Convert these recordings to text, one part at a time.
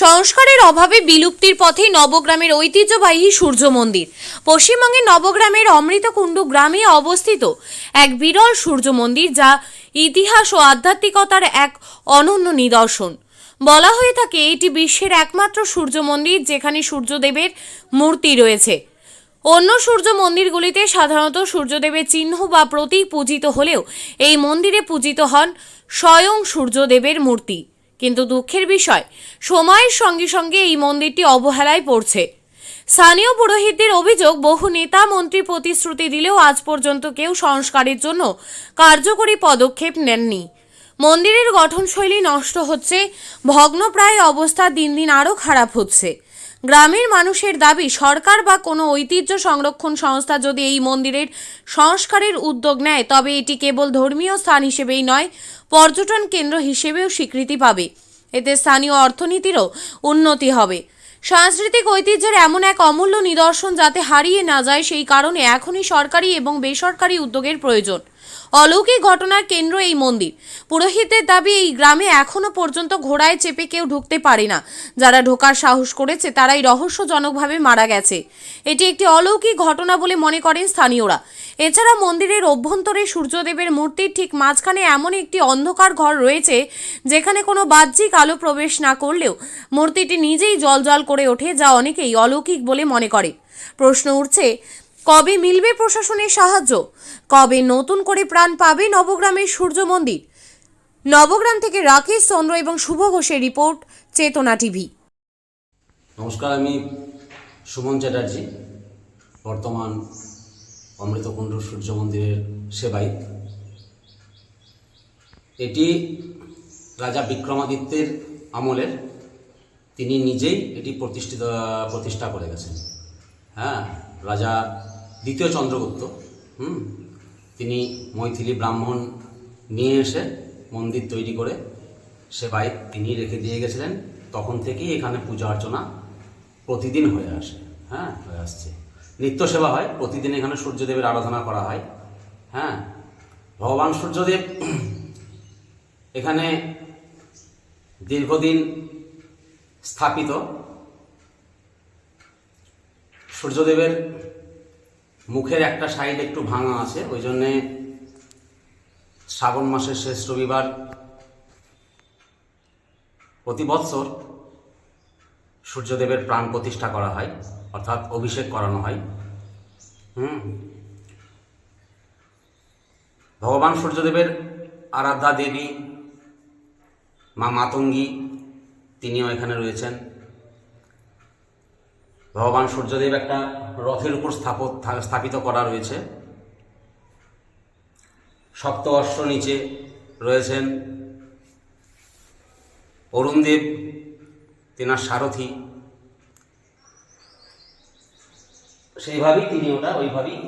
সংস্কারের অভাবে বিলুপ্তির পথে নবগ্রামের ঐতিহ্যবাহী সূর্য মন্দির। পশ্চিমবঙ্গের নবগ্রামের অমৃতকুণ্ডু গ্রামে অবস্থিত এক বিরল সূর্য মন্দির যা ইতিহাস ও আধ্যাত্মিকতার এক অনন্য নিদর্শন। বলা হয়ে থাকে, এটি বিশ্বের একমাত্র সূর্য মন্দির যেখানে সূর্যদেবের মূর্তি রয়েছে। অন্য সূর্য মন্দিরগুলিতে সাধারণত সূর্যদেবের চিহ্ন বা প্রতীক পূজিত হলেও এই মন্দিরে পূজিত হন স্বয়ং সূর্যদেবের মূর্তি। কিন্তু দুঃখের বিষয়, সময়ের সঙ্গে সঙ্গে এই মন্দিরটি অবহেলায় পড়ছে। স্থানীয় পুরোহিতদের অভিযোগ, বহু নেতা মন্ত্রী প্রতিশ্রুতি দিলেও আজ পর্যন্ত কেউ সংস্কারের জন্য কার্যকরী পদক্ষেপ নেননি। মন্দিরের গঠনশৈলী নষ্ট হচ্ছে, ভগ্নপ্রায় অবস্থা দিন দিন আরও খারাপ হচ্ছে। গ্রামের মানুষের দাবি, সরকার বা কোনো ঐতিহ্য সংরক্ষণ সংস্থা যদি এই মন্দিরের সংস্কারের উদ্যোগ নেয়, তবে এটি কেবল ধর্মীয় স্থান হিসেবেই নয়, পর্যটন কেন্দ্র হিসেবেও স্বীকৃতি পাবে। এতে স্থানীয় অর্থনীতিরও উন্নতি হবে। সাংস্কৃতিক ঐতিহ্যের এমন এক অমূল্য নিদর্শন যাতে হারিয়ে না যায়, সেই কারণে এখনই সরকারি এবং বেসরকারি উদ্যোগের প্রয়োজন। অলৌকিক ঘটনার কেন্দ্র এই মন্দির। পুরোহিতের দাবি, এই গ্রামে এখনও পর্যন্ত ঘোড়ায় চেপে কেউ ঢুকতে পারে না। যারা ঢোকার সাহস করেছে, তারাই রহস্যজনকভাবে মারা গেছে। এটি একটি অলৌকিক ঘটনা বলে মনে করেন স্থানীয়রা। এছাড়া মন্দিরের অভ্যন্তরে সূর্যদেবের মূর্তির ঠিক মাঝখানে এমন একটি অন্ধকার ঘর রয়েছে, যেখানে কোনো বাহ্যিক আলো প্রবেশ না করলেও মূর্তিটি নিজেই জল করে ওঠে, যা অনেকেই অলৌকিক বলে মনে করে। প্রশ্ন উঠছে কবে মিলবে প্রশাসনের সাহায্য? কবে নতুন করে প্রাণ পাবে নবগ্রামের সূর্য মন্দির? নবগ্রাম থেকে রাকেশ চন্দ্র এবং শুভ ঘোষের রিপোর্ট, চেতনা টিভি। নমস্কার, আমি সুমন চ্যাটার্জি, বর্তমান অমৃতকুণ্ড সূর্য মন্দিরের সেবায়িত এটি রাজা বিক্রমাদিত্যের আমলের, তিনি নিজেই এটি প্রতিষ্ঠিত, প্রতিষ্ঠা করে গেছেন। হ্যাঁ রাজা দ্বিতীয় চন্দ্রগুপ্ত, হুম? তিনি মৈথিলি ব্রাহ্মণ নিয়ে এসে মন্দির তৈরি করে সেবায় তিনি রেখে দিয়ে গেছিলেন। তখন থেকেই এখানে পূজা অর্চনা প্রতিদিন হয়ে আসে হ্যাঁ? হয়ে আসছে। নিত্য সেবা হয়, প্রতিদিন এখানে সূর্যদেবের আরাধনা করা হয় হ্যাঁ? ভগবান সূর্যদেব এখানে দীর্ঘদিন স্থাপিত। সূর্যদেবের মুখের একটা সাইড একটু ভাঙা আছে, ওই জন্যে শ্রাবণ মাসের শেষ রবিবার প্রতি বৎসর সূর্যদেবের প্রাণ প্রতিষ্ঠা করা হয়, অর্থাৎ অভিষেক করানো হয়। হুম। ভগবান সূর্যদেবের আরাধ্যা দেবী মা মাতঙ্গী, তিনিও এখানে রয়েছেন। ভগবান সূর্যদেব একটা রথের উপর স্থাপত স্থাপিত করা রয়েছে। সপ্ত অশ্ব নিচে রয়েছেন অরুণদেব তেনার সারথি। সেইভাবেই তিনি ওটা ওইভাবেই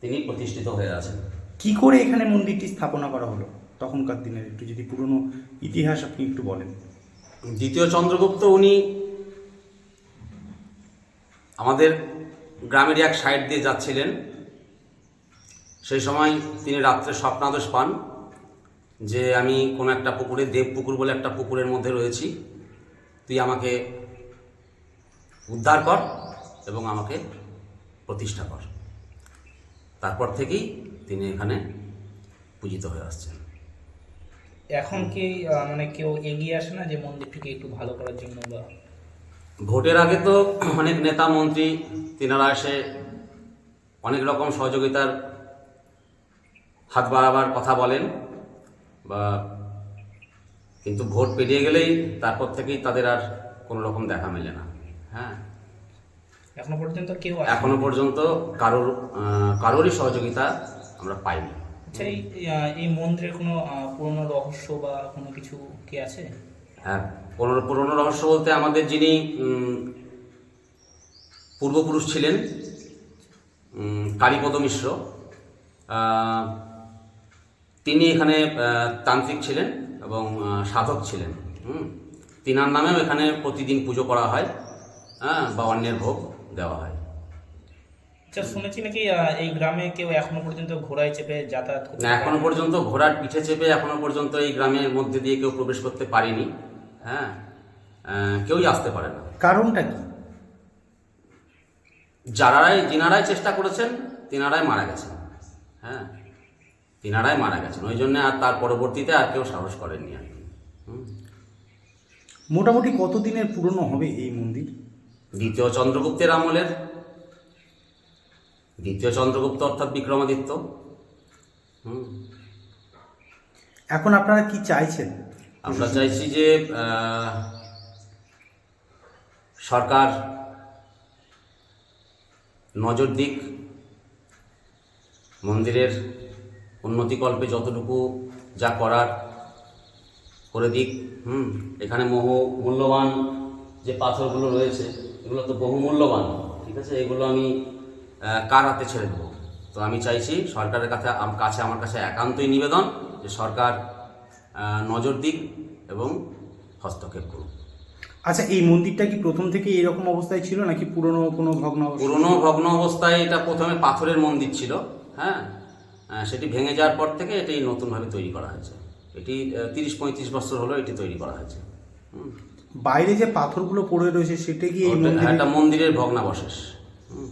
তিনি প্রতিষ্ঠিত হয়ে আছেন। কি করে এখানে মন্দিরটি স্থাপনা করা হলো তখনকার দিনের? একটু যদি পুরনো ইতিহাস আপনি একটু বলেন। দ্বিতীয় চন্দ্রগুপ্ত উনি আমাদের গ্রামের এক সাইড দিয়ে যাচ্ছিলেন। সেই সময় তিনি রাত্রে স্বপ্নাদেশ পান যে আমি কোনো একটা পুকুরে, দেব পুকুর বলে একটা পুকুরের মধ্যে রয়েছি। তুই আমাকে উদ্ধার কর এবং আমাকে প্রতিষ্ঠা কর। তারপর থেকেই তিনি এখানে পূজিত হয়ে আসছেন। এখন কি মানে কেউ এগিয়ে আসে না যে মন্দিরটিকে একটু ভালো করার জন্য বা ভোটের আগে তো অনেক নেতা মন্ত্রী তিনারা এসে অনেক রকম সহযোগিতার হাত বাড়াবার কথা বলেন বা কিন্তু ভোট পেরিয়ে গেলেই তারপর থেকেই তাদের আর কোনো রকম দেখা মেলে না। হ্যাঁ। এখনও পর্যন্ত কেউ এখনও পর্যন্ত কারোর কারোরই সহযোগিতা আমরা পাইনি। আচ্ছা এই মন্দিরের কোনো পুরনো রহস্য বা কোনো কিছু কি আছে? পুরনো পুরনো রহস্য বলতে আমাদের যিনি পূর্বপুরুষ ছিলেন কালীপদ মিশ্র তিনি এখানে তান্ত্রিক ছিলেন এবং সাধক ছিলেন তিনার নামেও এখানে প্রতিদিন পুজো করা হয় হ্যাঁ বা অন্যের ভোগ দেওয়া হয়। আচ্ছা শুনেছি নাকি এই গ্রামে কেউ এখনও পর্যন্ত ঘোড়ায় চেপে যাতায়াত না এখনও পর্যন্ত ঘোড়ার পিঠে চেপে এখনও পর্যন্ত এই গ্রামের মধ্যে দিয়ে কেউ প্রবেশ করতে পারেনি। হ্যাঁ কেউই আসতে পারে না। কারণটা কি? যারাই যিনারাই চেষ্টা করেছেন তিনারাই মারা গেছেন। হ্যাঁ তিনারাই মারা গেছেন। ওই জন্য আর তার পরবর্তীতে আর কেউ সাহস করেননি আর কি। মোটামুটি কতদিনের পুরনো হবে এই মন্দির? দ্বিতীয় চন্দ্রগুপ্তের আমলের। দ্বিতীয় চন্দ্রগুপ্ত অর্থাৎ বিক্রমাদিত্য। হুম। এখন আপনারা কি চাইছেন? আমরা চাইছি যে সরকার নজর দিক, মন্দিরের উন্নতিকল্পে যতটুকু যা করার করে দিক, হুম? এখানে মোহ মূল্যবান যে পাথরগুলো রয়েছে, এগুলো তো বহু মূল্যবান, ঠিক আছে? এগুলো আমি কার হাতে ছেড়ে দেবো? তো আমি চাইছি সরকারের কাছে কাছে, আমার কাছে একান্তই নিবেদন যে সরকার নজর দিক এবং হস্তক্ষেপ করুক আচ্ছা এই মন্দিরটা কি প্রথম থেকে এরকম অবস্থায় ছিল নাকি পুরনো কোনো ভগ্ন পুরনো ভগ্ন অবস্থায় এটা প্রথমে পাথরের মন্দির ছিল হ্যাঁ? সেটি ভেঙে যাওয়ার পর থেকে এটি নতুনভাবে তৈরি করা হয়েছে। এটি তিরিশ পঁয়ত্রিশ বছর হলো এটি তৈরি করা হয়েছে। হুম। বাইরে যে পাথরগুলো পড়ে রয়েছে সেটা কি একটা মন্দিরের ভগ্নাবশেষ। হুম।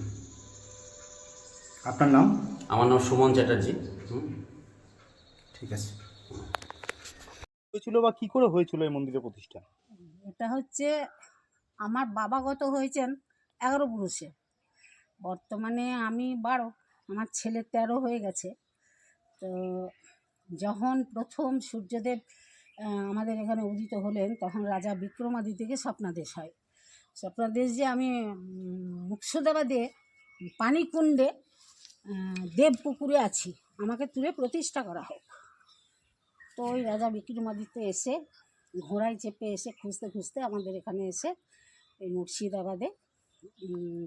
আপনার নাম? আমার নাম সুমন চ্যাটার্জি। ঠিক আছে। হয়েছিল বা কি করে হয়েছিল এই মন্দিরের প্রতিষ্ঠা এটা হচ্ছে আমার বাবা গত হয়েছেন এগারো পুরুষে। বর্তমানে আমি বারো আমার ছেলে তেরো হয়ে গেছে। তো যখন প্রথম সূর্যদেব আমাদের এখানে উদিত হলেন তখন রাজা বিক্রমাদিত্যকে স্বপ্নাদেশ হয়। স্বপ্নাদেশ যে আমি উম, মুক্ষদেবাদে পানিকুণ্ডে দেবপুকুরে আছি। আমাকে তুলে প্রতিষ্ঠা করা হোক। তো ওই রাজা বিক্রমাদিত্য এসে ঘোড়ায় চেপে এসে খুঁজতে খুঁজতে আমাদের এখানে এসে এই মুর্শিদাবাদে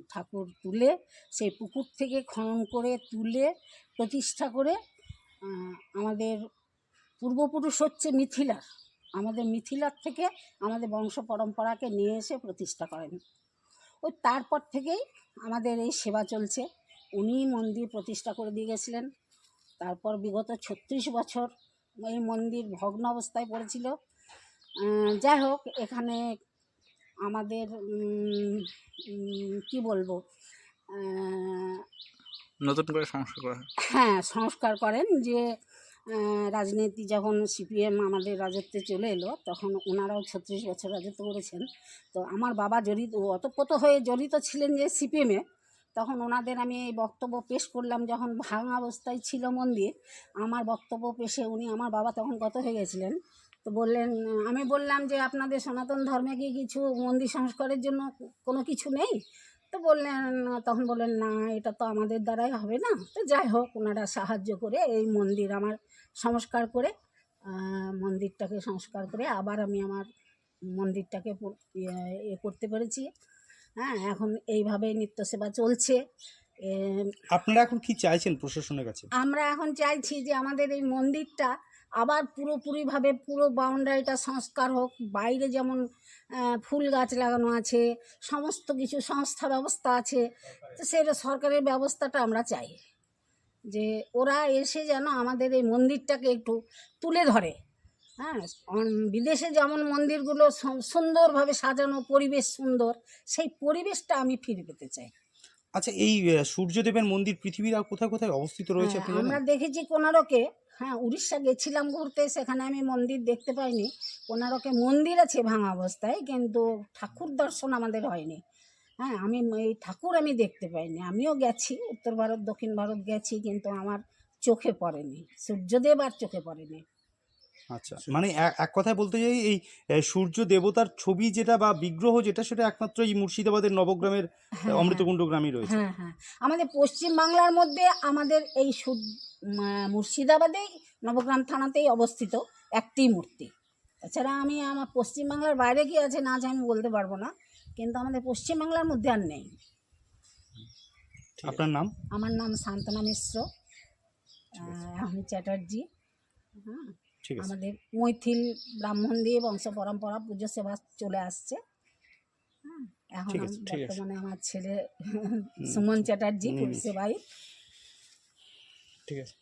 ঠাকুর তুলে, সেই পুকুর থেকে খনন করে, তুলে, প্রতিষ্ঠা করে আমাদের পূর্বপুরুষ হচ্ছে মিথিলার। আমাদের মিথিলার থেকে আমাদের বংশ পরম্পরাকে নিয়ে এসে প্রতিষ্ঠা করেন। ওই তারপর থেকেই আমাদের এই সেবা চলছে। উনি মন্দির প্রতিষ্ঠা করে দিয়ে গেছিলেন। তারপর বিগত ছত্রিশ বছর এই মন্দির ভগ্ন অবস্থায় পড়েছিল যাই হোক এখানে আমাদের কি বলব? নতুন করে সংস্কার করা হ্যাঁ। সংস্কার করেন যে রাজনীতি যখন সিপিএম আমাদের রাজত্বে চলে এলো তখন ওনারাও ছত্রিশ বছর রাজত্ব করেছেন। তো আমার বাবা জড়িত অতপ্রত হয়ে জড়িত ছিলেন যে সিপিএমে তখন ওনাদের আমি এই বক্তব্য পেশ করলাম যখন ভাঙা অবস্থায় ছিল মন্দির। আমার বক্তব্য পেশে উনি আমার বাবা তখন কত হয়ে গেছিলেন। তো বললেন, আমি বললাম যে আপনাদের সনাতন ধর্মে কি কিছু মন্দির সংস্কারের জন্য কোনো কিছু নেই? তো বললেন, তখন বললেন, না, এটা তো আমাদের দ্বারাই হবে না। তো যাই হোক, ওনারা সাহায্য করে এই মন্দির আমার সংস্কার করে মন্দিরটাকে সংস্কার করে আবার আমি আমার মন্দিরটাকে ইয়ে করতে পেরেছি। হ্যাঁ এখন এইভাবে নিত্য সেবা চলছে আপনারা এখন কি চাইছেন প্রশাসনের কাছে? আমরা এখন চাইছি যে আমাদের এই মন্দিরটা আবার পুরোপুরিভাবে পুরো বাউন্ডারিটা সংস্কার হোক বাইরে যেমন ফুল গাছ লাগানো আছে সমস্ত কিছু সংস্থা ব্যবস্থা আছে তো সেটা সরকারের ব্যবস্থাটা আমরা চাই। যে ওরা এসে যেন আমাদের এই মন্দিরটাকে একটু তুলে ধরে। হ্যাঁ বিদেশে যেমন মন্দিরগুলো সুন্দরভাবে সাজানো পরিবেশ সুন্দর সেই পরিবেশটা আমি ফিরে পেতে চাই। আচ্ছা এই সূর্যদেবের মন্দির পৃথিবীর আর কোথায় কোথায় অবস্থিত রয়েছে হ্যাঁ? আমরা দেখেছি কোনারকে হ্যাঁ উড়িষ্যা গেছিলাম ঘুরতে সেখানে আমি মন্দির দেখতে পাইনি। কোনারকে মন্দির আছে ভাঙা অবস্থায় কিন্তু ঠাকুর দর্শন আমাদের হয়নি। হ্যাঁ আমি এই ঠাকুর আমি দেখতে পাইনি। আমিও গেছি উত্তর ভারত দক্ষিণ ভারত গেছি কিন্তু আমার চোখে পড়েনি। সূর্যদেব আর চোখে পড়েনি। আচ্ছা মানে এক- কথায় বলতে চাই এই সূর্য দেবতার ছবি যেটা বা বিগ্রহ যেটা সেটা একমাত্র এই মুর্শিদাবাদের নবগ্রামের হ্যাঁ, অমৃতকুণ্ড গ্রামে রয়েছে। হ্যাঁ হ্যাঁ। আমাদের পশ্চিম বাংলার মধ্যে আমাদের এই মুর্শিদাবাদেই নবগ্রাম থানাতেই অবস্থিত একটি মূর্তি। তাছাড়া আমি আমার পশ্চিম বাংলার বাইরে কি আছে না আছে আমি বলতে পারব না কিন্তু আমাদের পশ্চিম বাংলার মধ্যে আর নেই। আপনার নাম? আমার নাম শান্তনা মিশ্র। আমি চ্যাটার্জি। হ্যাঁ। আমাদের মৈথিল ব্রাহ্মণ দিয়ে বংশ পরম্পরা পুজো সেবা চলে আসছে। হ্যাঁ এখন। বর্তমানে আমার ছেলে সুমন চ্যাটার্জি সেবাই পুলিশে ঠিক আছে।